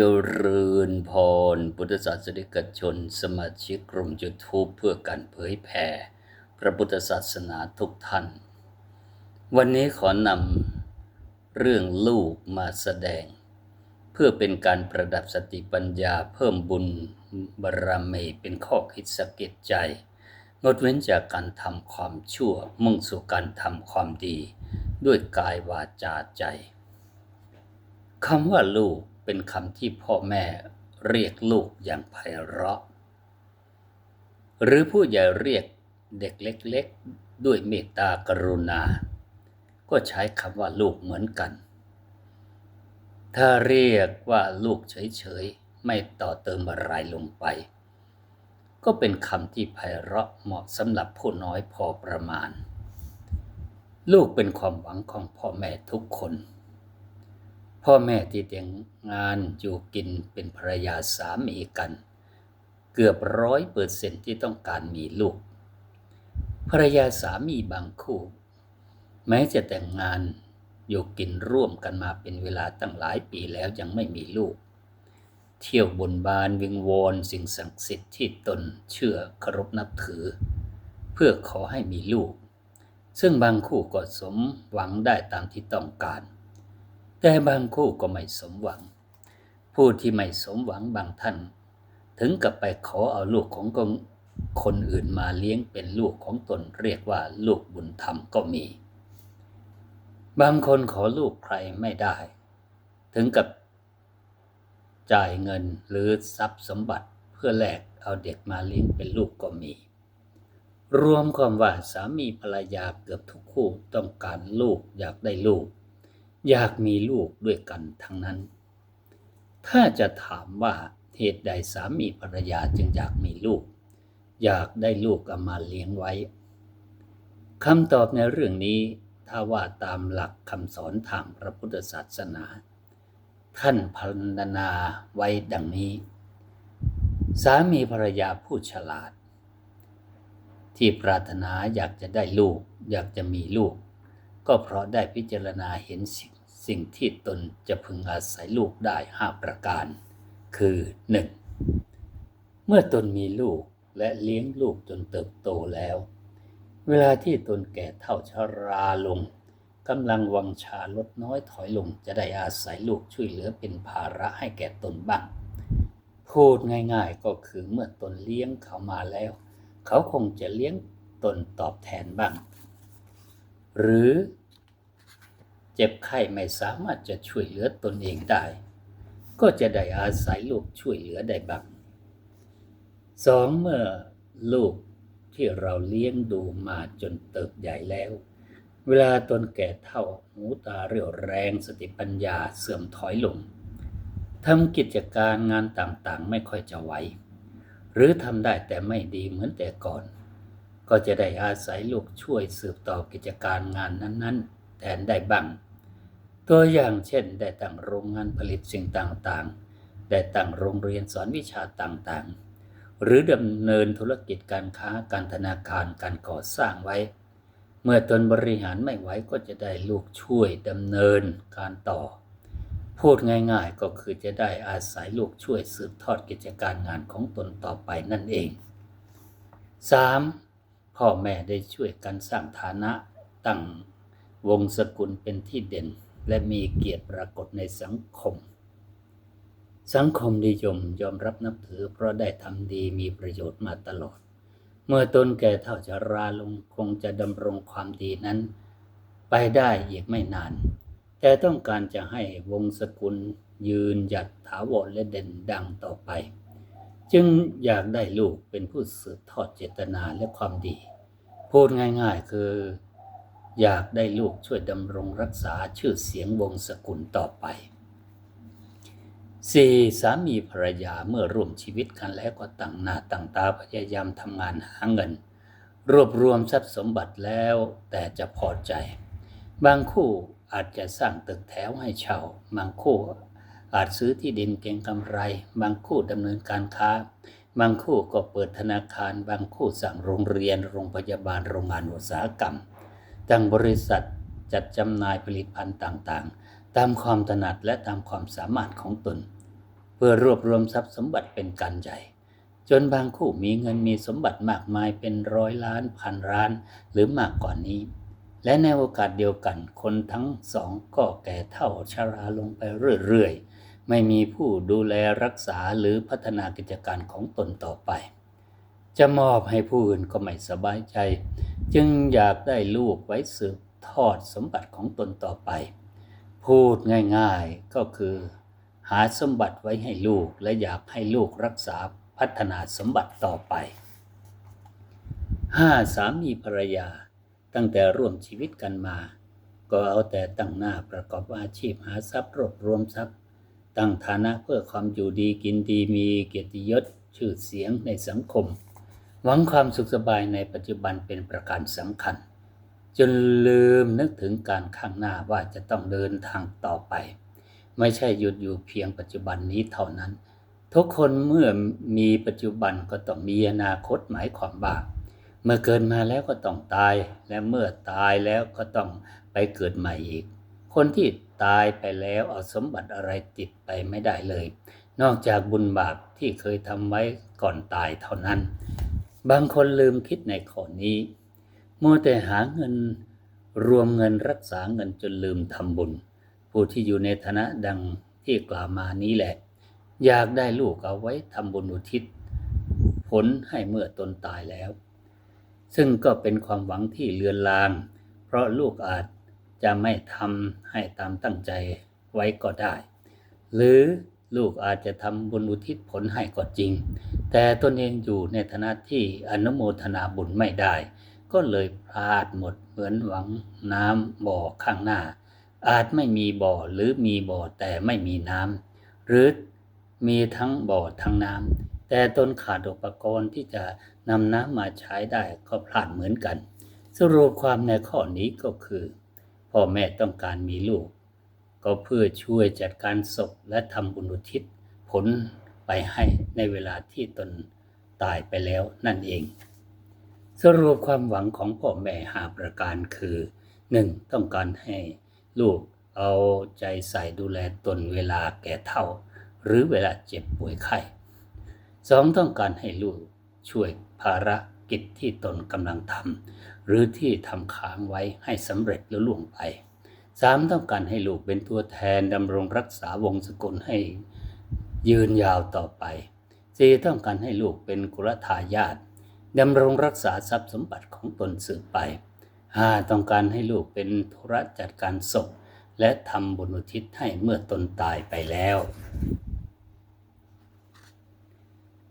จริญพร พุทธศาสนิกชน สมาชิกกลุ่มยูทูบเพื่อการเผยแผ่ พระพุทธศาสนาทุกท่าน วันนี้ขอนำเรื่องลูกมาแสดง เพื่อเป็นการประดับสติปัญญาเพิ่มบุญบารมีเป็นข้อคิดสะกิดใจ งดเว้นจากการทำความชั่วมุ่งสู่การทำความดี ด้วยกายวาจาใจคำว่าลูก เป็นคำที่พ่อแม่เรียกลูกอย่างไพเราะ หรือผู้ใหญ่เรียกเด็กเล็กๆ ด้วยเมตตากรุณา ก็ใช้คำว่าลูกเหมือนกัน ถ้าเรียกว่าลูกเฉยๆ ไม่ต่อเติมอะไรลงไป ก็เป็นคำที่ไพเราะเหมาะสำหรับผู้น้อยพอประมาณ ลูกเป็นความหวังของพ่อแม่ทุกคน พ่อแม่ที่แต่งงานอยู่กินเป็นภรรยาสามีกัน เกือบร้อยเปอร์เซ็นที่ต้องการมีลูก ภรรยาสามีบางคู่ แม้จะแต่งงานอยู่กินร่วมกันมาเป็นเวลาตั้งหลายปีแล้วยังไม่มีลูก เที่ยวบนบานวิงวอนสิ่งศักดิ์สิทธิ์ที่ตนเชื่อเคารพนับถือ เพื่อขอให้มีลูก ซึ่งบางคู่ก็สมหวังได้ตามที่ต้องการ แต่บางคู่ก็ไม่สมหวัง ผู้ที่ไม่สมหวังบางท่าน ถึงกับไปขอเอาลูกของคนอื่นมาเลี้ยงเป็นลูกของตนเรียกว่าลูกบุญธรรมก็มี บางคนขอลูกใครไม่ได้ ถึงกับจ่ายเงินหรือทรัพย์สมบัติเพื่อแลกเอาเด็กมาเลี้ยงเป็นลูกก็มี รวมความว่าสามีภรรยาเกือบทุกคู่ต้องการลูกอยากได้ลูก อยากมีลูกด้วยกันทั้งนั้น ถ้าจะถามว่าเหตุใดสามีภรรยาจึงอยากมีลูก อยากได้ลูกเอามาเลี้ยงไว้คำตอบในเรื่องนี้ถ้าว่าตามหลักคำสอนทางพระพุทธศาสนา ท่านพรรณนาไว้ดังนี้ สามีภรรยาผู้ฉลาด ที่ปรารถนาอยากจะได้ลูก อยากจะมีลูก ก็เพราะได้พิจารณาเห็นสิ่ง สิ่งที่ตนจะพึงอาศัยลูกได้ห้าประการ คือ 1. เมื่อตนมีลูกและเลี้ยงลูกจนเติบโตแล้ว เวลาที่ตนแก่เท่าชราลงกำลังวังชาลดน้อยถอยลงจะได้อาศัยลูกช่วยเหลือเป็นภาระให้แก่ตนบ้าง พูดง่ายๆก็คือเมื่อตนเลี้ยงเขามาแล้ว เขาคงจะเลี้ยงตนตอบแทนบ้าง หรือ เจ็บไข้ไม่สามารถจะช่วยเหลือตนเองได้ ก็จะได้อาศัยลูกช่วยเหลือได้บ้างสองเมื่อลูกที่เราเลี้ยงดูมาจนเติบใหญ่แล้ว เวลาตนแก่เท่าหูตาเรี่ยวแรงสติปัญญาเสื่อมถอยลงทำกิจการงานต่างๆไม่ค่อยจะไหวหรือทำได้แต่ไม่ดีเหมือนแต่ก่อน ก็จะได้อาศัยลูกช่วยสืบต่อกิจการงานนั้น ๆ แทนได้บ้าง ตัวอย่างเช่น ได้ตั้งโรงงานผลิตสิ่งต่างๆ ได้ตั้งโรงเรียนสอนวิชาต่างๆ หรือดำเนินธุรกิจการค้าการธนาคารการก่อสร้างไว้ เมื่อตนบริหารไม่ไหวก็จะได้ลูกช่วยดำเนินการต่อ พูดง่ายๆก็คือจะได้อาศัยลูกช่วยสืบทอดกิจการงานของตนต่อไปนั่นเอง 3. พ่อแม่ได้ช่วยกันสร้างฐานะตั้งวงสกุลเป็นที่เด่น และมีเกียรติปรากฏในสังคม สังคมนิยมยอมรับนับถือเพราะได้ทำดีมีประโยชน์มาตลอด เมื่อตนแก่เท่าชราลงคงจะดำรงความดีนั้น ไปได้อีกไม่นาน แต่ต้องการจะให้วงสกุลยืนหยัดถาวรและเด่นดังต่อไป จึงอยากได้ลูกเป็นผู้สืบทอดเจตนาและความดี พูดง่ายๆคือ อยากได้ลูกช่วยดำรงรักษาชื่อเสียงวงสกุลต่อไป 4. สามีภรรยาเมื่อร่วมชีวิตกันแล้วก็ตั้งหน้าตั้งตาพยายามทำงานหาเงิน รวบรวมทรัพย์สมบัติแล้วแต่จะพอใจ บางคู่อาจจะสร้างตึกแถวให้เช่า บางคู่อาจซื้อที่ดินเก่งกำไร บางคู่ดำเนินการค้า บางคู่ก็เปิดธนาคาร บางคู่สั่งโรงเรียน โรงพยาบาล โรงงานอุตสาหกรรม ตั้งบริษัทจัดจำหน่ายผลิตภัณฑ์ต่างๆ ตามความถนัดและตามความสามารถของตน เพื่อรวบรวมทรัพย์สมบัติเป็นการใหญ่ จนบางคู่มีเงินมีสมบัติมากมายเป็นร้อยล้านพันล้านหรือมากกว่านี้ และในโอกาสเดียวกันคนทั้งสองก็แก่เท่าชราลงไปเรื่อยๆ ไม่มีผู้ดูแลรักษาหรือพัฒนากิจการของตนต่อไป จะมอบให้ผู้อื่นก็ไม่สบายใจ จึงอยากได้ลูกไว้สืบทอดสมบัติของตนต่อไป พูดง่ายๆก็คือ หาสมบัติไว้ให้ลูกและอยากให้ลูกรักษาพัฒนาสมบัติต่อไปห้าสามีภรรยา ตั้งแต่ร่วมชีวิตกันมา ก็เอาแต่ตั้งหน้าประกอบอาชีพหาทรัพย์รวบรวมทรัพย์ ตั้งฐานะเพื่อความอยู่ดีกินดีมีเกียรติยศชื่อเสียงในสังคม หวังความสุขสบายในปัจจุบันเป็นประการสำคัญ จนลืมนึกถึงการข้างหน้าว่าจะต้องเดินทางต่อไป ไม่ใช่หยุดอยู่เพียงปัจจุบันนี้เท่านั้น ทุกคนเมื่อมีปัจจุบันก็ต้องมีอนาคตหมายความว่าเมื่อเกิดมาแล้วก็ต้องตาย และเมื่อตายแล้วก็ต้องไปเกิดใหม่อีก คนที่ตายไปแล้วเอาสมบัติอะไรติดไปไม่ได้เลย นอกจากบุญบาปที่เคยทำไว้ก่อนตายเท่านั้น บางคนลืมคิดในข้อนี้มัวแต่หาเงินรวมเงินรักษาเงินจนลืมทำบุญ ผู้ที่อยู่ในฐานะดังที่กล่าวมานี้แหละ อยากได้ลูกเอาไว้ทำบุญอุทิศ ผลให้เมื่อตนตายแล้ว ซึ่งก็เป็นความหวังที่เลือนลาง เพราะลูกอาจจะไม่ทำให้ตามตั้งใจไว้ก็ได้ หรือ ลูกอาจจะทำบุญอุทิศผลให้ก็จริง แต่ตนเองอยู่ในฐานะที่อนุโมทนาบุญไม่ได้ ก็เลยพลาดหมดเหมือนหวังน้ำบ่อข้างหน้า อาจไม่มีบ่อหรือมีบ่อแต่ไม่มีน้ำหรือมีทั้งบ่อทั้งน้ำแต่ตนขาดอุปกรณ์ที่จะนำน้ำมาใช้ได้ก็พลาดเหมือนกัน สรุปความในข้อนี้ก็คือพ่อแม่ต้องการมีลูก ก็เพื่อช่วยจัดการศพและทำบุญอุทิศผลไปให้ในเวลาที่ตนตายไปแล้วนั่นเอง สรุปความหวังของพ่อแม่หาประการคือ 1. ต้องการให้ลูกเอาใจใส่ดูแลตนเวลาแก่เฒ่า หรือเวลาเจ็บป่วยไข้ 2. ต้องการให้ลูกช่วยภารกิจที่ตนกำลังทำหรือที่ทำค้างไว้ให้สำเร็จหรือล่วงไป สามต้องการให้ลูกเป็นตัวแทนดำรงรักษาวงศกุลให้ยืนยาวต่อไปสี่ต้องการให้ลูกเป็นกุลทายาทดำรงรักษาทรัพย์สมบัติของตนสืบไปห้าต้องการให้ลูกเป็นธุระจัดการศพและทำบุญอุทิศให้เมื่อตนตายไปแล้ว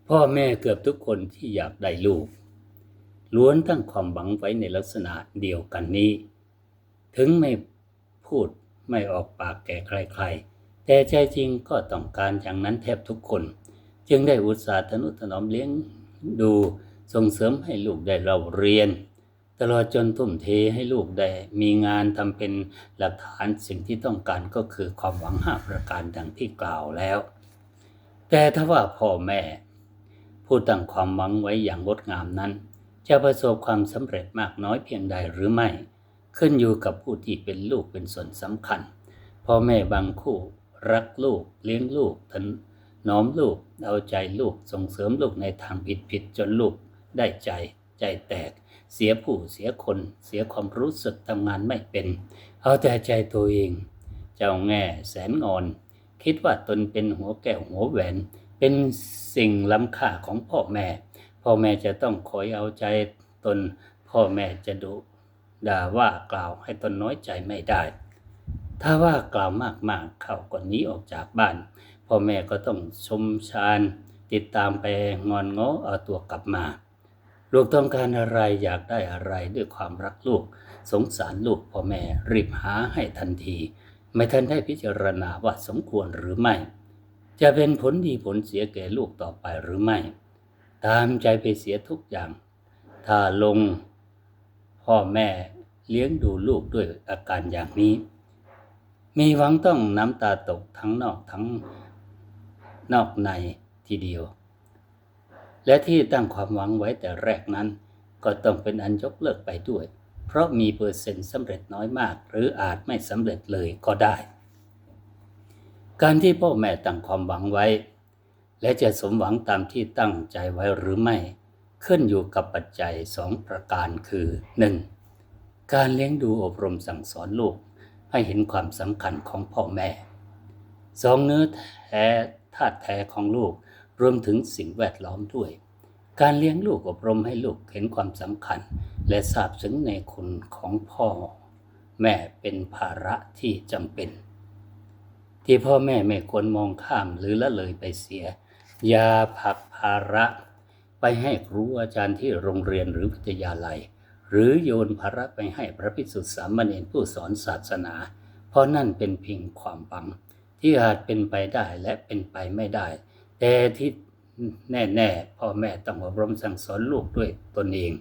พ่อแม่เกือบทุกคนที่อยากได้ลูก ล้วนตั้งความหวังไว้ในลักษณะเดียวกันนี้ ถึงไม่ พูดไม่ออกปากแก่ใครๆ แต่ใจจริงก็ต้องการอย่างนั้นแทบทุกคน จึงได้อุตส่าห์ทนุถนอมเลี้ยงดูส่งเสริมให้ลูกได้เราเรียน ตลอดจนทุ่มเทให้ลูกได้มีงานทำเป็นหลักฐานสิ่งที่ต้องการก็คือความหวังห้าประการดังที่กล่าวแล้ว แต่ถ้าว่าพ่อแม่ ผู้ตั้งความหวังไว้อย่างงดงามนั้น จะประสบความสำเร็จมากน้อยเพียงใดหรือไม่ ขึ้นอยู่กับผู้ที่เป็นลูกเป็นส่วนสำคัญ พ่อแม่บางคู่รักลูกเลี้ยงลูกทนน้อมลูกเอาใจลูกส่งเสริมลูกในทางผิดผิดๆจนลูกได้ใจใจแตก เสียผู้เสียคน เสียความรู้สึกทำงานไม่เป็น เอาแต่ใจตัวเอง เจ้าแง่แสนงอน คิดว่าตนเป็นหัวแก้วหัวแหวน เป็นสิ่งล้ำค่าของพ่อแม่ พ่อแม่จะต้องคอยเอาใจตน พ่อแม่จะดุ ด่าว่ากล่าวให้ตนน้อยใจไม่ได้ ถ้าว่ากล่าวมากๆ เขาก็หนี้ออกจากบ้านพ่อแม่ก็ต้องชมชานติดตามไปงอนง้อเอาตัวกลับมา ลูกต้องการอะไรอยากได้อะไรด้วยความรักลูก สงสารลูกพ่อแม่รีบหาให้ทันที ไม่ทันได้พิจารณาว่าสมควรหรือไม่ จะเป็นผลดีผลเสียแก่ลูกต่อไปหรือไม่ ตามใจไปเสียทุกอย่าง ถ้าลง พ่อแม่เลี้ยงดูลูกด้วยอาการอย่างนี้ มีหวังต้องน้ำตาตกทั้งนอกทั้งนอกในทีเดียว และที่ตั้งความหวังไว้แต่แรกนั้น ก็ต้องเป็นอันยกเลิกไปด้วย เพราะมีเปอร์เซ็นต์สำเร็จน้อยมาก หรืออาจไม่สำเร็จเลยก็ได้ การที่พ่อแม่ตั้งความหวังไว้ และจะสมหวังตามที่ตั้งใจไว้หรือไม่ ขึ้นอยู่กับปัจจัยสองประการคือ 1. การเลี้ยงดูอบรมสั่งสอนลูก ให้เห็นความสำคัญของพ่อแม่สองเนื้อแท้ธาตุแท้ของลูกรวมถึงสิ่งแวดล้อมด้วย การเลี้ยงลูกอบรมให้ลูกเห็นความสำคัญ และทราบซึ้งในคุณของพ่อ แม่เป็นภาระที่จำเป็น ที่พ่อแม่ไม่ควรมองข้ามหรือละเลยไปเสีย อย่าผักภาระ ไปให้ครูอาจารย์ที่โรงเรียนหรือวิทยาลัย หรือโยนภาระไปให้พระภิกษุสามเณรผู้สอนศาสนา เพราะนั่นเป็นเพียงความบัง ที่อาจเป็นไปได้และเป็นไปไม่ได้ แต่ที่แน่ๆพ่อแม่ต้องอบรมสั่งสอนลูกด้วยตนเอง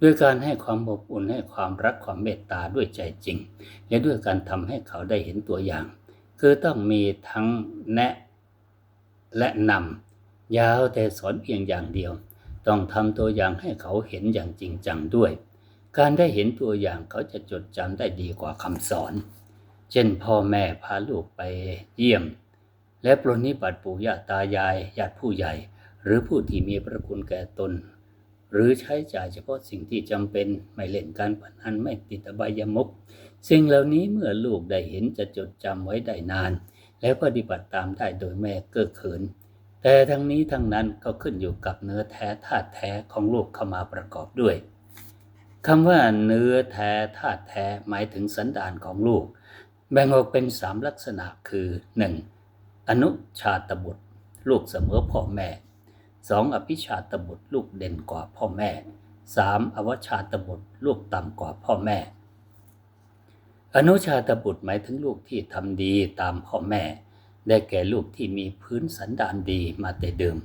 ด้วยการให้ความอบอุ่นให้ความรักความเมตตาด้วยใจจริง และด้วยการทำให้เขาได้เห็นตัวอย่าง คือต้องมีทั้งแนะและนำยาวแต่สอนเพียงอย่างเดียว ต้องทำตัวอย่างให้เขาเห็นอย่างจริงจังด้วย การได้เห็นตัวอย่างเขาจะจดจำได้ดีกว่าคำสอน เช่นพ่อแม่พาลูกไปเยี่ยม และปรนนิบัติปู่ย่าตายายญาติผู้ใหญ่ หรือผู้ที่มีพระคุณแก่ตน หรือใช้จ่ายเฉพาะสิ่งที่จำเป็นไม่เล่นการพนันไม่ติดอบายมุกสิ่งเหล่านี้เมื่อลูกได้เห็นจะจดจำไว้ได้นาน และปฏิบัติตามได้โดยแม่เก้อเขิน แต่ทั้งนี้ทั้งนั้นก็ขึ้นอยู่กับเนื้อแท้ธาตุแท้ของลูกเข้ามาประกอบด้วยคำว่าเนื้อแท้ธาตุแท้หมายถึงสันดานของลูก แบ่งออกเป็นสามลักษณะคือ 1. อนุชาตบุตร ลูกเสมอพ่อแม่ 2. อภิชาตบุตร ลูกเด่นกว่าพ่อแม่ 3. อวชาตบุตร ลูกต่ำกว่าพ่อแม่ อนุชาตบุตรหมายถึงลูกที่ทำดีตามพ่อแม่ ได้แก่ลูกที่มีพื้นสันดานดีมาแต่เดิม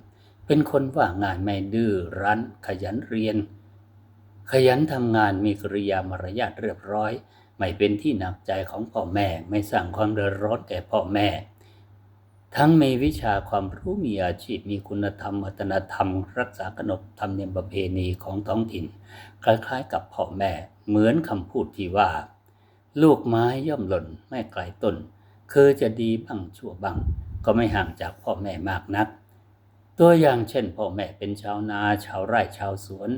เป็นคนว่าง่ายไม่ดื้อรั้น ขยันเรียน ขยันทำงานมีกริยามารยาทเรียบร้อย ไม่เป็นที่หนักใจของพ่อแม่ ไม่สร้างความเดือดร้อนแก่พ่อแม่ ทั้งมีวิชาความรู้มีอาชีพมีคุณธรรมวัฒนธรรม รักษาขนบธรรมเนียมประเพณีของท้องถิ่น คล้ายๆ กับพ่อแม่ เหมือนคำพูดที่ว่า ลูกไม้ย่อมหล่นไม่ไกลต้น คือจะดีบ้างชั่วบ้างก็ไม่ห่างจากพ่อแม่มากนัก ตัวอย่างเช่นพ่อแม่เป็นชาวนาชาวไร่ชาวสวน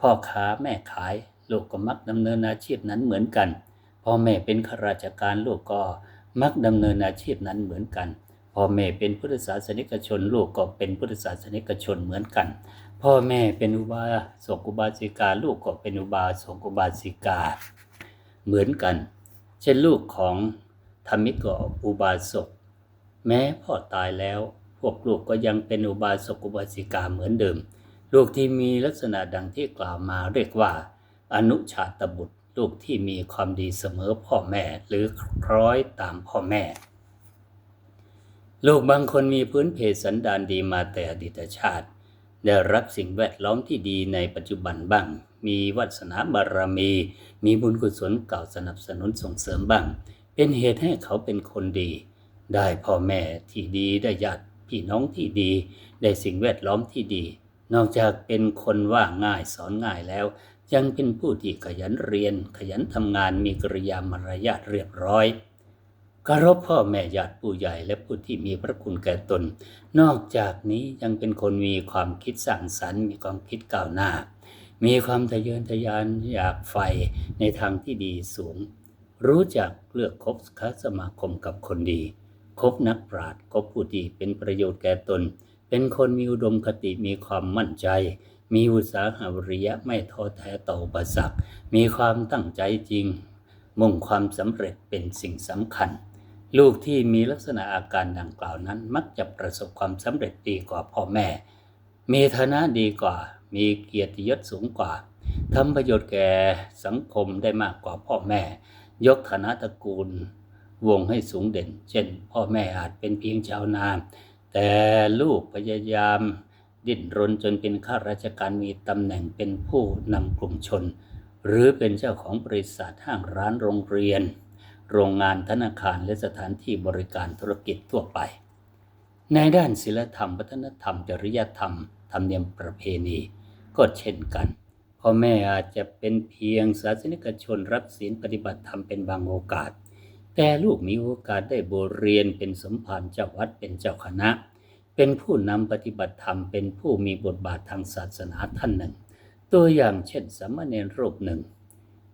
พ่อค้าแม่ขายลูกก็มักดำเนินอาชีพนั้นเหมือนกันพ่อแม่เป็นข้าราชการลูกก็มักดำเนินอาชีพนั้นเหมือนกันพ่อแม่เป็นพุทธศาสนิกชน ลูกก็เป็นพุทธศาสนิกชนเหมือนกัน พ่อแม่เป็นอุบาสกอุบาสิกาลูกก็เป็นอุบาสกอุบาสิกา เหมือนกัน เช่นลูกของ ธรรมิกอุบาสก แม้พ่อตายแล้ว พวกลูกก็ยังเป็นอุบาสกอุบาสิกาเหมือนเดิม ลูกที่มีลักษณะดังที่กล่าวมาเรียกว่า อนุชาตบุตร ลูกที่มีความดีเสมอพ่อแม่หรือคล้อยตามพ่อแม่ ลูกบางคนมีพื้นเพสันดานดีมาแต่อดีตชาติ ได้รับสิ่งแวดล้อมที่ดีในปัจจุบันบ้าง มีวาสนาบารมี มีบุญกุศลเก่าสนับสนุนส่งเสริมบ้าง เป็นเหตุให้เขาเป็นคนดี ได้พ่อแม่ที่ดีได้ญาติพี่น้องที่ดี ได้สิ่งแวดล้อมที่ดี นอกจากเป็นคนว่าง่ายสอนง่ายแล้ว ยังเป็นผู้ที่ขยันเรียน ขยันทำงานมีกริยามารยาทเรียบร้อยเคารพพ่อแม่ญาติผู้ใหญ่และผู้ที่มีพระคุณแก่ตน นอกจากนี้ยังเป็นคนมีความคิดสร้างสรรค์ มีความคิดก้าวหน้า มีความทะเยอทะยานอยากใฝ่ในทางที่ดีสูง รู้จักเลือกคบค้าสมาคมกับคนดี คบนักปราชญ์คบผู้ที่เป็นประโยชน์แก่ตน เป็นคนมีอุดมคติมีความมั่นใจ มีอุตสาหะวิริยะไม่ท้อแท้ต่ออุปสรรคมีความตั้งใจจริง มุ่งความสำเร็จเป็นสิ่งสำคัญ ลูกที่มีลักษณะอาการดังกล่าวนั้น มักจะประสบความสำเร็จดีกว่าพ่อแม่ มีฐานะดีกว่า มีเกียรติยศสูงกว่าทำประโยชน์แก่สังคมได้มากกว่าพ่อแม่ ยกฐานะตระกูลวงให้สูงเด่น เช่น พ่อแม่อาจเป็นเพียงชาวนา แต่ลูกพยายามดิ้นรนจนเป็นข้าราชการมีตำแหน่งเป็นผู้นำกลุ่มชน หรือเป็นเจ้าของบริษัทห้างร้านโรงเรียน โรงงานธนาคารและสถานที่บริการธุรกิจทั่วไป ในด้านศิลธรรม วัฒนธรรม จริยธรรม ธรรมเนียมประเพณี ก็เช่นกัน พ่อแม่อาจจะเป็นเพียงศาสนิกชนรับศีลปฏิบัติธรรมเป็นบางโอกาส แต่ลูกมีโอกาสได้บวชเรียนเป็นสมภารเจ้าวัดเป็นเจ้าคณะ เป็นผู้นำปฏิบัติธรรมเป็นผู้มีบทบาททางศาสนาท่านหนึ่ง ตัวอย่างเช่นสามเณรรูปหนึ่ง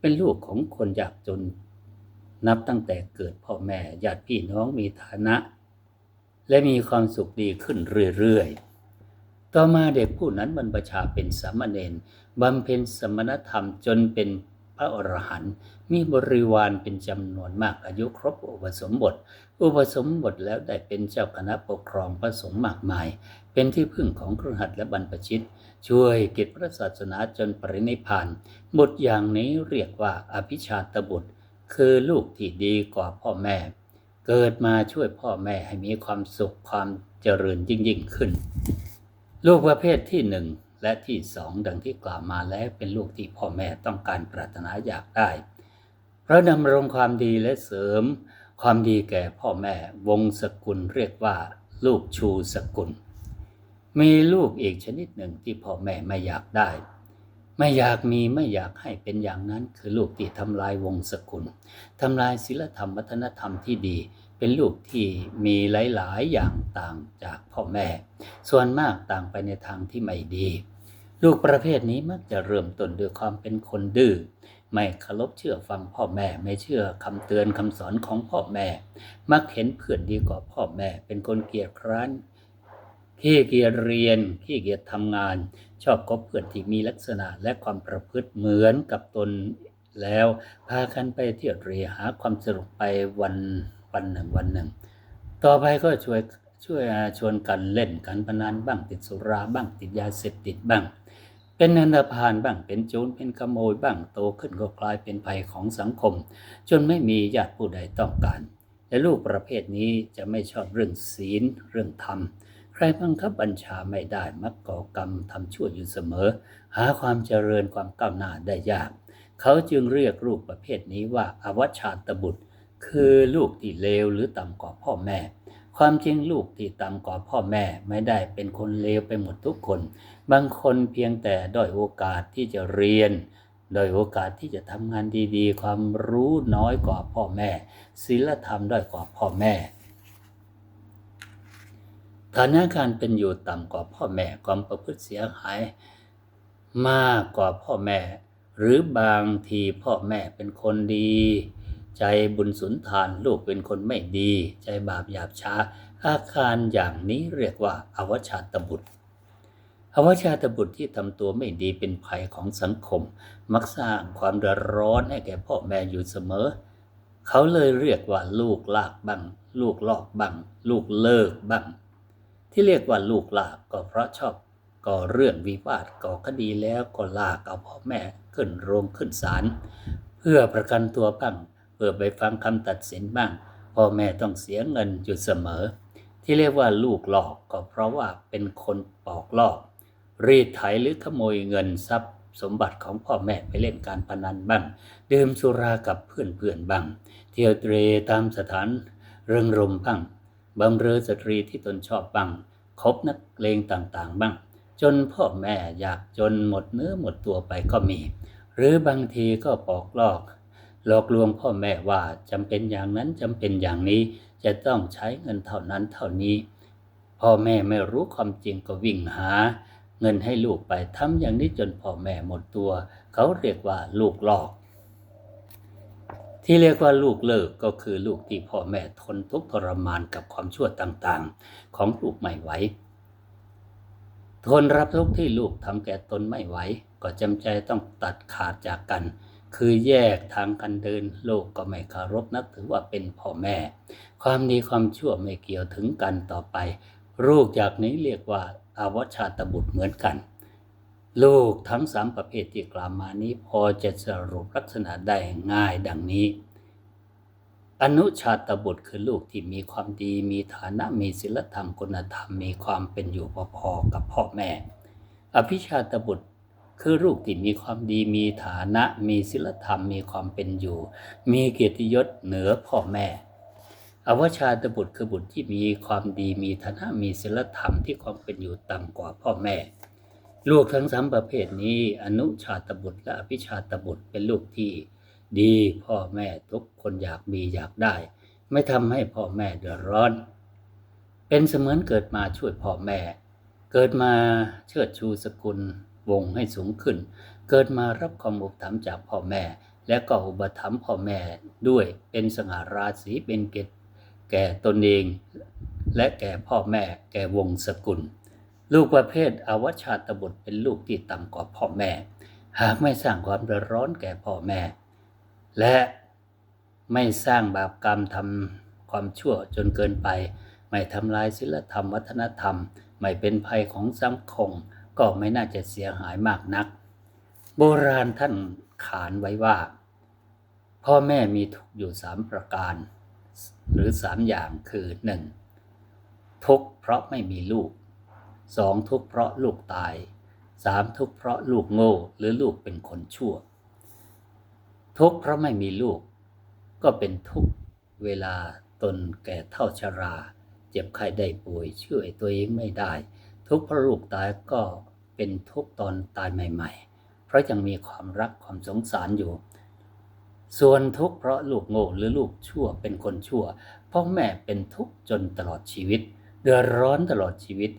เป็นลูกของคนยากจนนับตั้งแต่เกิดพ่อแม่ญาติพี่น้องมีฐานะ และมีความสุขดีขึ้นเรื่อยๆ ต่อมาเด็กผู้นั้นบรรพชาเป็นสามเณรบำเพ็ญสมณธรรมจนเป็นพระอรหันต์มีบริวารเป็นจำนวนมากอายุครบอุปสมบท อุปสมบทแล้วได้เป็นเจ้าคณะปกครองพระสงฆ์มากมาย เป็นที่พึ่งของครหัสและบรรพชิต ช่วยกิจพระศาสนาจนปรินิพพานบทอย่างนี้เรียกว่าอภิชาตบุตร คือลูกที่ดีกว่าพ่อแม่ เกิดมาช่วยพ่อแม่ให้มีความสุขความเจริญยิ่งยิ่งขึ้น ลูกประเภทที่หนึ่งและที่สองดังที่กล่าวมาแล้วเป็นลูกที่พ่อแม่ต้องการปรารถนาอยากได้ เพราะดำรงความดีและเสริม ความดีแก่พ่อแม่วงสกุลเรียกว่า ลูกชูสกุล มีลูกอีกชนิดหนึ่งที่พ่อแม่ไม่อยากได้ ไม่อยากมีไม่อยากให้เป็นอย่างนั้นคือลูกที่ทำลายวงสกุลทำลายศีลธรรมวัฒนธรรมที่ดี เป็นลูกที่มีหลาย ๆ อย่างต่างจากพ่อแม่ ส่วนมากต่างไปในทางที่ไม่ดี ลูกประเภทนี้มักจะเริ่มต้นด้วยความเป็นคนดื้อไม่เคารพเชื่อฟังพ่อแม่ไม่เชื่อคำเตือนคำสอนของพ่อแม่ มักเห็นเพื่อนดีกว่าพ่อแม่ เป็นคนเกียจคร้านขี้เกียจเรียนขี้เกียจทำงาน ชอบคบเพื่อนที่มีลักษณะและความประพฤติเหมือนกับตนแล้ว พากันไปเที่ยวเตรหาความสนุกไปวัน วันหนึ่งวันหนึ่ง ต่อไปก็ช่วยช่วยชวนกันเล่นกันพนันบ้างติดสุราบ้างติดยาเสพติดบ้าง เป็นนันทพานบ้างเป็นโจรเป็นขโมยบ้างโตขึ้นก็กลายเป็นภัยของสังคม จนไม่มีญาติผู้ใดต้องการและลูกประเภทนี้จะไม่ชอบเรื่องศีลเรื่องธรรมใครบังคับบัญชาไม่ได้มักก่อกรรมทำชั่วอยู่เสมอ หาความเจริญความก้าวหน้าได้ยาก เขาจึงเรียกลูกประเภทนี้ว่าอวชาตบุตร คือลูกที่เลวหรือต่ำกว่าพ่อแม่ ความจริงลูกที่ต่ำกว่าพ่อแม่ไม่ได้เป็นคนเลวไปหมดทุกคน บางคนเพียงแต่ด้อยโอกาสที่จะเรียนด้อยโอกาสที่จะทำงานดีๆ ความรู้น้อยกว่าพ่อแม่ศีลธรรมด้อยกว่าพ่อแม่ฐานะการเป็นอยู่ต่ำกว่าพ่อแม่ความประพฤติเสียหาย มากกว่าพ่อแม่ หรือบางทีพ่อแม่เป็นคนดี ใจบุญสุนทานลูกเป็นคนไม่ดี ใจบาปหยาบช้า อาการอย่างนี้เรียกว่าอวชาตบุตร อวชาตบุตรที่ทำตัวไม่ดีเป็นภัยของสังคม มักสร้างความเดือดร้อนให้แก่พ่อแม่อยู่เสมอ เขาเลยเรียกว่าลูกลากบ้างลูกลอกบ้างลูกเลิกบ้างที่เรียกว่าลูกลากก็เพราะชอบก่อเรื่องวิวาทก่อคดีแล้วก็ลากเอาพ่อแม่ขึ้นโรงขึ้นศาลเพื่อประกันตัวบ้าง พื่อไปฟังคำตัดสินบ้างพ่อแม่ต้องเสียเงินอยู่เสมอ ที่เรียกว่าลูกหลอกก็เพราะว่าเป็นคนปอกลอก รีดไถหรือขโมยเงินทรัพย์สมบัติของพ่อแม่ไปเล่นการพนันบ้างดื่มสุรากับเพื่อนๆบ้าง เที่ยวเตรตามสถานเริงรมบ้างบำเรอสตรีที่ตนชอบบ้างคบนักเลงต่างๆบ้าง จนพ่อแม่อยากจนหมดเนื้อหมดตัวไปก็มี หรือบางทีก็ปอกลอก หลอกลวงพ่อแม่ว่าจำเป็นอย่างนั้นจำเป็นอย่างนี้จะต้องใช้เงินเท่านั้นเท่านี้ พ่อแม่ไม่รู้ความจริงก็วิ่งหา เงินให้ลูกไปทำอย่างนี้จนพ่อแม่หมดตัว เขาเรียกว่าลูกหลอก ที่เรียกว่าลูกเลิกก็คือลูกที่พ่อแม่ทนทุกข์ทรมานกับความชั่วต่างๆ ของลูกไม่ไหวทนรับทุกข์ที่ลูกทำแก่ตนไม่ไหวก็จำใจต้องตัดขาดจากกัน คือแยกทางกันเดินโลกก็ไม่คารพนับถือว่าเป็นพ่อแม่ ความดีความชั่วไม่เกี่ยวถึงกันต่อไป ลูกจากนี้เรียกว่าอาวชาตบุตรเหมือนกัน ลูกทั้งสามประเภทที่กล่าวมานี้พอจะสรุปลักษณะได้ง่ายดังนี้ อนุชาตบุตรคือลูกที่มีความดีมีฐานะมีศีลธรรมคุณธรรมมีความเป็นอยู่พอๆกับพ่อแม่ อภิชาตบุตร คือลูกที่มีความดีมีฐานะมีศีลธรรมมีความเป็นอยู่ มีเกียรติยศเหนือพ่อแม่ อวชาตบุตรคือบุตรที่มีความดีมีฐานะมีศีลธรรมที่ความเป็นอยู่ต่ำกว่าพ่อแม่ ลูกทั้งสามประเภทนี้ อนุชาตบุตรและอภิชาตบุตรเป็นลูกที่ดีพ่อแม่ทุกคนอยากมีอยากได้ ไม่ทำให้พ่อแม่เดือดร้อนเเป็นเสมือนเกิดมาช่วยพ่อแม่ เกิดมาเชิดชูสกุล วงให้สูงขึ้น เกิดมารับความอุปถัมภ์จากพ่อแม่ และก็อุปถัมภ์พ่อแม่ด้วยเป็นสง่าราศีเป็นเกตแก่ตนเอง และแก่พ่อแม่แก่วงสกุล ลูกประเภทอวชาตบุตรเป็นลูกที่ต่ำกว่าพ่อแม่ หากไม่สร้างความเดือดร้อนแก่พ่อแม่ และไม่สร้างบาปกรรมทำความชั่วจนเกินไป ไม่ทำลายศีลธรรมวัฒนธรรม ไม่เป็นภัยของสังคม ก็ไม่น่าจะเสียหายมากนัก โบราณท่านขานไว้ว่า พ่อแม่มีทุกข์อยู่สามประการ หรือสามอย่างคือหนึ่งทุกข์เพราะไม่มีลูกสองทุกข์เพราะลูกตายสามทุกข์เพราะลูกโง่หรือลูกเป็นคนชั่ว ทุกข์เพราะไม่มีลูก ก็เป็นทุกเวลาตนแก่เท่าชรา เจ็บไข้ได้ป่วยช่วยตัวเองไม่ได้ ทุกเพราะลูกตายก็เป็นทุกตอนตายใหม่ ๆ เพราะยังมีความรักความสงสารอยู่ ส่วนทุกเพราะลูกโง่หรือลูกชั่วเป็นคนชั่วพ่อแม่เป็นทุกจนตลอดชีวิต เดือดร้อนตลอดชีวิต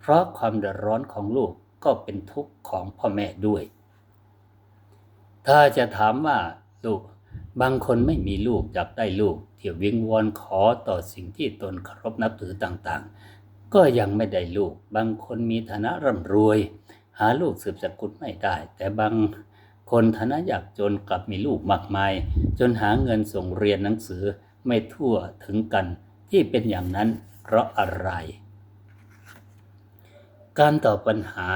เพราะความเดือดร้อนของลูกก็เป็นทุกข์ของพ่อแม่ด้วย ถ้าจะถามว่าลูกบางคนไม่มีลูกอยากได้ลูก เที่ยววิงวอนขอต่อสิ่งที่ตนเคารพนับถือต่างๆ ก็ยังไม่ได้ลูก บางคนมีฐานะร่ำรวย หาลูกสืบสกุลไม่ได้ แต่บางคนฐานะยากจนกลับมีลูกมากมาย จนหาเงินส่งเรียนหนังสือไม่ทั่วถึงกันที่เป็นอย่างนั้นเพราะอะไร การตอบปัญหา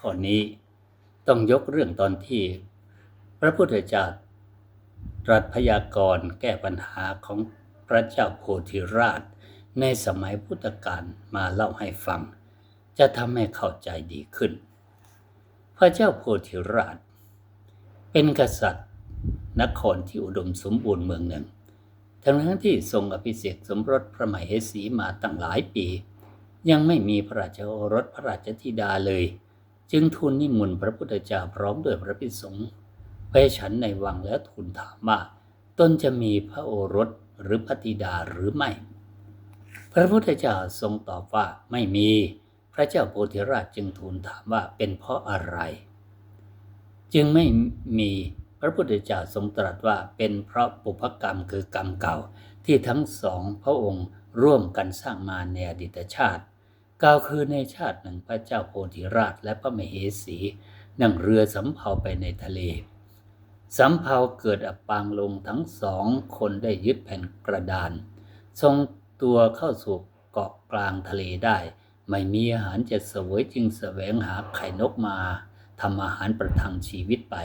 ข้อนี้ต้องยกเรื่องตอนที่ พระพุทธเจ้าตรัสพยากรณ์แก้ปัญหาของพระเจ้าโพธิราช ในสมัยพุทธกาลมาเล่าให้ฟัง จะทำให้เข้าใจดีขึ้น พระเจ้าโพธิราช เป็นกษัตริย์ นครที่อุดมสมบูรณ์เมืองหนึ่ง ทั้งทั้งที่ทรงอภิเษกสมรสพระมเหสีมาตั้งหลายปี ยังไม่มีพระราชโอรสพระราชธิดาเลย จึงทูลนิมนต์พระพุทธเจ้าพร้อมด้วยพระภิกษุสงฆ์ไปฉันในวังแล้วทูลถามว่าตนจะมีพระโอรสหรือพระธิดาหรือไม่ พระพุทธเจ้าทรงตอบว่าไม่มี พระเจ้าโพธิราชจึงทูลถามว่าเป็นเพราะอะไร จึงไม่มีพระพุทธเจ้าทรงตรัสว่าเป็นเพราะปุพกรรมคือกรรมเก่าที่ทั้งสองพระองค์ร่วมกันสร้างมาในอดีตชาติกล่าวคือในชาติหนึ่งพระเจ้าโพธิราชและพระมเหสีนั่งเรือสำเภาไปในทะเลสำเภาเกิดอับปางลงทั้งสองคนได้ยึดแผ่นกระดาน ทรง ตัวเข้าสู่เกาะกลางทะเลได้ ไม่มีอาหารจะเสวยจึงแสวงหาไข่นกมาทำอาหารประทังชีวิตไป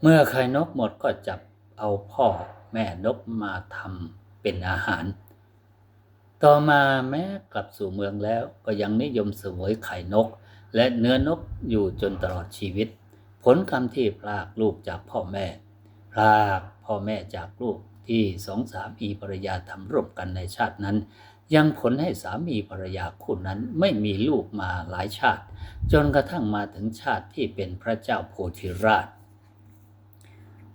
เมื่อไข่นกหมดก็จับเอาพ่อแม่นกมาทำเป็นอาหาร ต่อมาแม้กลับสู่เมืองแล้วก็ยังนิยมเสวยไข่นก และเนื้อนกอยู่จนตลอดชีวิต ผลกรรมที่พลากลูกจากพ่อแม่พลากพ่อแม่จากลูก ที่สองสามีภรรยาทำร่วมกันในชาตินั้น ยังผลให้สามีภรรยาคู่นั้นไม่มีลูกมาหลายชาติ จนกระทั่งมาถึงชาติที่เป็นพระเจ้าโพธิราช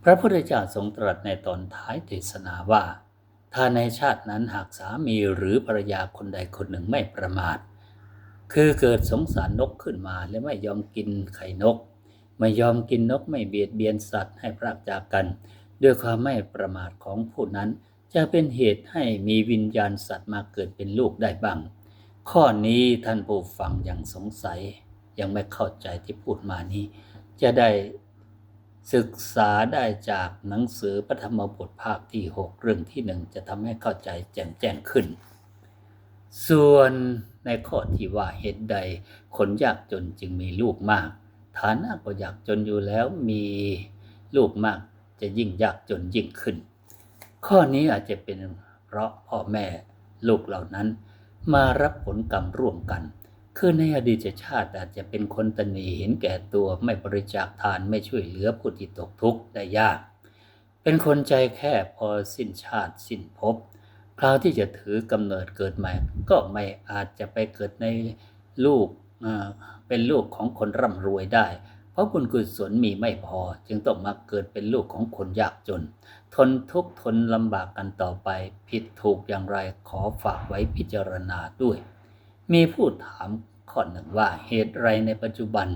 พระพุทธเจ้าทรงตรัสในตอนท้ายเทศนาว่า ถ้าในชาตินั้นหากสามีหรือภรรยาคนใดคนหนึ่งไม่ประมาท คือเกิดสงสารนกขึ้นมาและไม่ยอมกินไข่นก ไม่ยอมกินนกไม่เบียดเบียนสัตว์ให้พรากจากกัน ด้วยความไม่ประมาทของผู้นั้น จะเป็นเหตุให้มีวิญญาณสัตว์มาเกิดเป็นลูกได้บ้าง ข้อนี้ท่านผู้ฟังยังสงสัย ยังไม่เข้าใจที่พูดมานี้ จะได้ศึกษาได้จากหนังสือปฐมบทภาคที่ 6 เรื่องที่หนึ่งจะทำให้เข้าใจแจ่มแจ้งขึ้น ส่วนในข้อที่ว่าเหตุใดคนยากจนจึงมีลูกมาก ฐานะก็ยากจนอยู่แล้วมีลูกมาก จะยิ่งยากจนยิ่งขึ้น ข้อนี้อาจจะเป็นเพราะพ่อแม่ลูกเหล่านั้น มารับผลกรรมร่วมกัน คือในอดีตชาติอาจจะเป็นคนตนีเห็นแก่ตัวไม่บริจาคทานไม่ช่วยเหลือผู้ที่ตกทุกข์ได้ยาก เป็นคนใจแค่พอสิ้นชาติสิ้นภพคราวที่จะถือกำเนิดเกิดใหม่ ก็ไม่อาจจะไปเกิดในลูกเป็นลูกของคนร่ำรวยได้ ราะบุญกุศลมีไม่พอ จึงต้องมาเกิดเป็นลูกของคนยากจน ทนทุกข์ทนลำบากกันต่อไป ผิดถูกอย่างไรขอฝากไว้พิจารณาด้วย มีผู้ถามข้อหนึ่งว่าเหตุไรในปัจจุบัน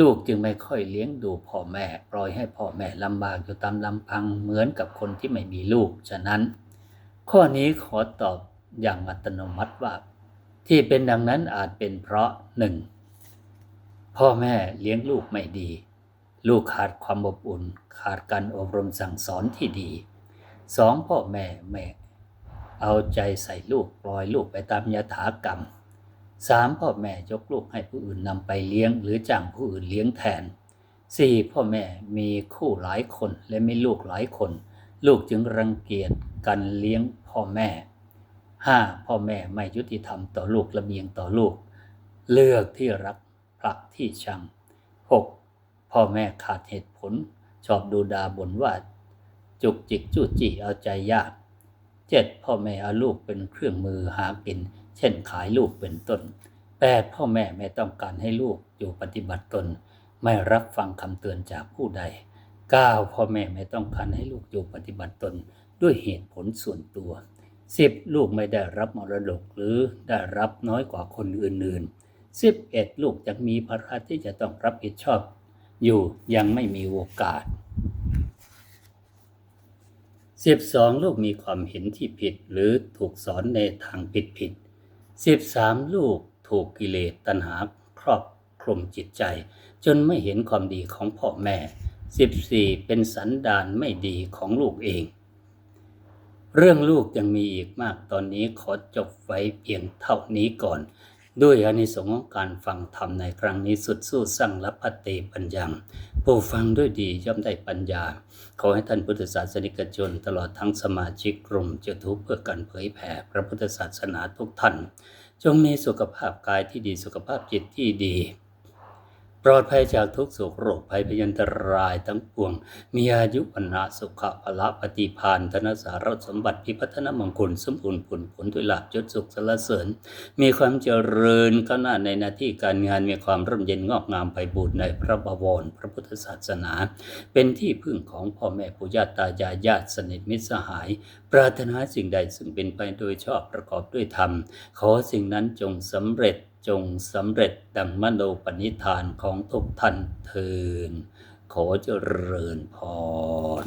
ลูกจึงไม่ค่อยเลี้ยงดูพ่อแม่ปล่อยให้พ่อแม่ลำบากอยู่ตามลำพังเหมือนกับคนที่ไม่มีลูก ฉะนั้น ข้อนี้ขอตอบอย่างอัตโนมัติว่า ที่เป็นดังนั้นอาจเป็นเพราะหนึ่ง พ่อแม่เลี้ยงลูกไม่ดี ลูกขาดความอบอุ่น ขาดการอบรมสั่งสอนที่ดีสองพ่อแม่แม่เอาใจใส่ลูกปล่อยลูกไปตามยถากรรมสามพ่อแม่ยกลูกให้ผู้อื่นนำไปเลี้ยง หรือจ้างผู้อื่นเลี้ยงแทนสี่พ่อแม่มีคู่หลายคนและมีลูกหลายคน ลูกจึงรังเกียจการเลี้ยงพ่อแม่ห้าพ่อแม่ไม่ยุติธรรมต่อลูกระเบียงต่อลูก เลือกที่รัก ผลักที่ชัง 6. พ่อแม่ขาดเหตุผล ชอบดูดาบ่นว่า จุกจิกจู้จี้เอาใจยาก 7. พ่อแม่เอาลูกเป็นเครื่องมือหากิน เช่นขายลูกเป็นต้น 8. พ่อแม่ไม่ต้องการให้ลูกอยู่ปฏิบัติตน ไม่รับฟังคำเตือนจากผู้ใด 9. พ่อแม่ไม่ต้องการให้ลูกอยู่ปฏิบัติตนด้วยเหตุผลส่วนตัว 10. ลูกไม่ได้รับมรดกหรือได้รับน้อยกว่าคนอื่นๆ สิบเอ็ดลูกยังมีภาระที่จะต้องรับผิดชอบ อยู่ยังไม่มีโอกาสสิบสองลูกมีความเห็นที่ผิดหรือถูกสอนในทางผิดผิดสิบสามลูกถูกกิเลสตัณหาครอบคลุมจิตใจ จนไม่เห็นความดีของพ่อแม่สิบสี่เป็นสันดานไม่ดีของลูกเอง เรื่องลูกยังมีอีกมากตอนนี้ขอจบไว้เพียงเท่านี้ก่อน ด้วยอานิสงส์ของการฟังธรรมในครั้งนี้สุดสู้สร้างรับปฏิปัญญาผู้ฟังด้วยดีย่อมได้ปัญญา ขอให้ท่านพุทธศาสนิกชน ตลอดทั้งสมาชิกกลุ่มจะทุกเพื่อการเผยแผ่พระพุทธศาสนาทุกท่าน จงมีสุขภาพกายที่ดีสุขภาพจิตที่ดี ปลอดภัยจากทุกโศกโรคภัยพยันตรายทั้งปวง มีอายุวันะสุขภละปฏิพานธนสารสมบัติพิพัฒนมงคลสมบูรณ์ผลผลด้วยลาบยศสุขสรรเสริญ มีความเจริญก้าวหน้าในหน้าที่การงานมีความร่มเย็นงอกงามไปบูรในพระบวรพระพุทธศาสนา เป็นที่พึ่งของพ่อแม่ปู่ย่าตายายญาติสนิทมิตรสหาย ปรารถนาสิ่งใดซึ่งเป็นไปโดยชอบประกอบด้วยธรรม ขอสิ่งนั้นจงสำเร็จ จงสำเร็จดังมโนปณิธานของทุกท่านเทินขอเจริญพร